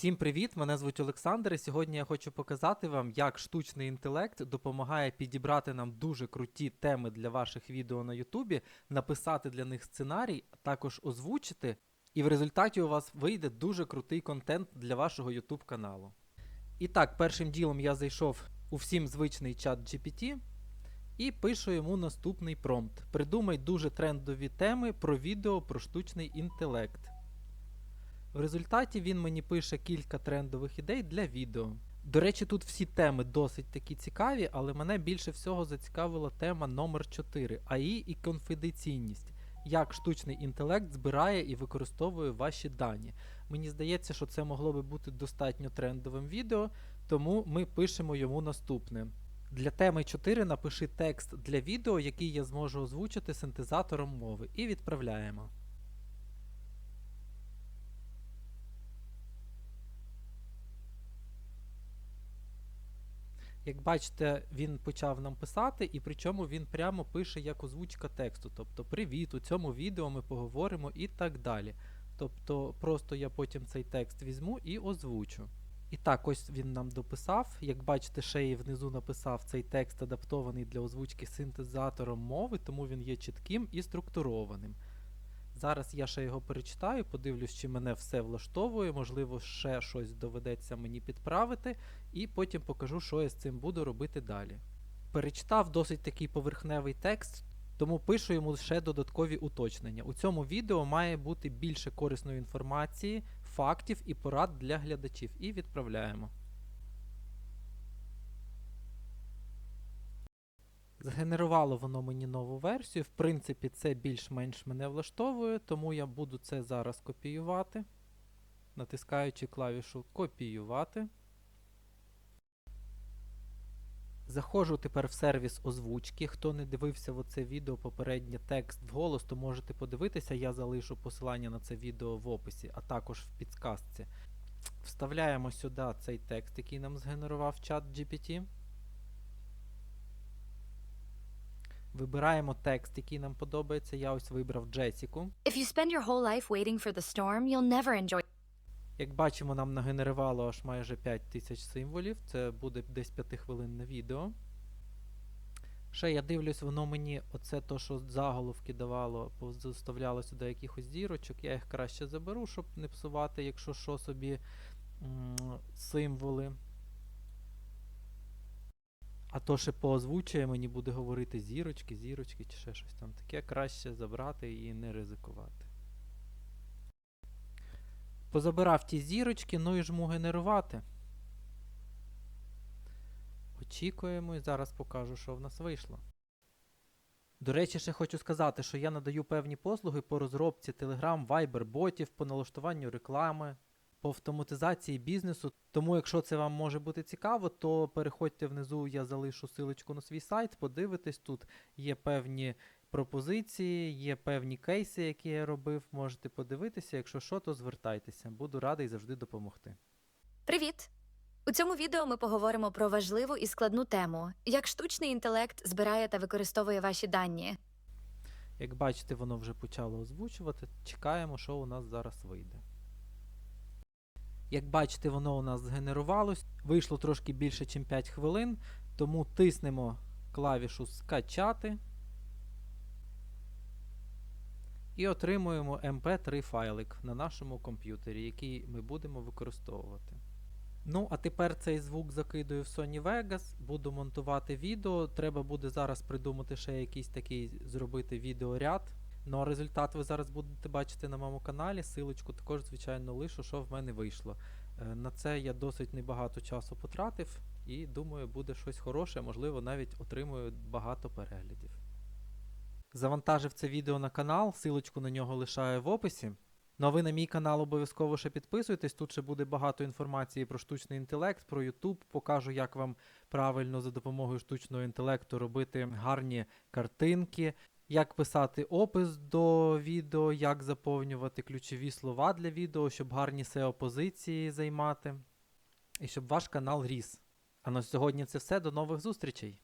Всім привіт! Мене звуть Олександр, і сьогодні я хочу показати вам, як штучний інтелект допомагає підібрати нам дуже круті теми для ваших відео на Ютубі, написати для них сценарій, також озвучити. І в результаті у вас вийде дуже крутий контент для вашого YouTube каналу. І так, першим ділом я зайшов у всім звичний чат GPT і пишу йому наступний промпт. Придумай дуже трендові теми про відео про штучний інтелект. В результаті він мені пише кілька трендових ідей для відео. До речі, тут всі теми досить такі цікаві, але мене більше всього зацікавила тема номер 4 АІ і конфіденційність. Як штучний інтелект збирає і використовує ваші дані. Мені здається, що це могло би бути достатньо трендовим відео, тому ми пишемо йому наступне. Для теми 4 напиши текст для відео, який я зможу озвучити синтезатором мови, і відправляємо. Як бачите, він почав нам писати, і причому він прямо пише як озвучка тексту. Тобто, привіт, у цьому відео ми поговоримо і так далі. Тобто, просто я потім цей текст візьму і озвучу. І так, ось він нам дописав. Як бачите, і внизу написав цей текст адаптований для озвучки синтезатором мови, тому він є чітким і структурованим. Зараз я ще його перечитаю, подивлюсь, чи мене все влаштовує, можливо, ще щось доведеться мені підправити, і потім покажу, що я з цим буду робити далі. Перечитав досить такий поверхневий текст, тому пишу йому ще додаткові уточнення. У цьому відео має бути більше корисної інформації, фактів і порад для глядачів. І відправляємо. Згенерувало воно мені нову версію. В принципі, це більш-менш мене влаштовує, тому я буду це зараз копіювати, натискаючи клавішу Копіювати. Заходжу тепер в сервіс озвучки. Хто не дивився в оце відео попереднє текст вголос, то можете подивитися. Я залишу посилання на це відео в описі, а також в підсказці. Вставляємо сюди цей текст, який нам згенерував чат GPT. Вибираємо текст, який нам подобається. Я ось вибрав Джесіку. If you spend your whole life waiting for the storm, you'll never enjoy Як бачимо, нам нагенерувало аж майже 5000 символів. Це буде десь 5-хвилинне відео. Ще я дивлюсь, воно мені оце то, що заголовки давало, заставляло сюди якихось зірочок. Я їх краще заберу, щоб не псувати, якщо що собі м, символи. А то ще поозвучує, мені буде говорити зірочки, зірочки чи ще щось там таке. Краще забрати і не ризикувати. Позабирав ті зірочки, ну і жму генерувати. Очікуємо і зараз покажу, що в нас вийшло. До речі, ще хочу сказати, що я надаю певні послуги по розробці Telegram, Viber, ботів, по налаштуванню реклами, по автоматизації бізнесу. Тому, якщо це вам може бути цікаво, то переходьте внизу, я залишу силочку на свій сайт, подивитесь, тут є певні пропозиції, є певні кейси, які я робив. Можете подивитися. Якщо що, то звертайтеся. Буду радий завжди допомогти. Привіт! У цьому відео ми поговоримо про важливу і складну тему, як штучний інтелект збирає та використовує ваші дані. Як бачите, воно вже почало озвучувати. Чекаємо, що у нас зараз вийде. Як бачите, воно у нас згенерувалось. Вийшло трошки більше, ніж 5 хвилин, тому тиснемо клавішу Скачати і отримуємо MP3 файлик на нашому комп'ютері, який ми будемо використовувати. Ну, а тепер цей звук закидую в Sony Vegas, буду монтувати відео. Треба буде зараз придумати ще якийсь такий зробити відеоряд. Ну а результат ви зараз будете бачити на моєму каналі. Силочку також, звичайно, лишу, що в мене вийшло. Е, На це я досить небагато часу потратив і думаю, буде щось хороше, можливо, навіть отримую багато переглядів. Завантажив це відео на канал, силочку на нього лишаю в описі. Ну а ви на мій канал обов'язково ще підписуйтесь. Тут ще буде багато інформації про штучний інтелект, про YouTube. Покажу, як вам правильно за допомогою штучного інтелекту робити гарні картинки, як писати опис до відео, як заповнювати ключові слова для відео, щоб гарні SEO-позиції займати, і щоб ваш канал ріс. А на сьогодні це все. До нових зустрічей!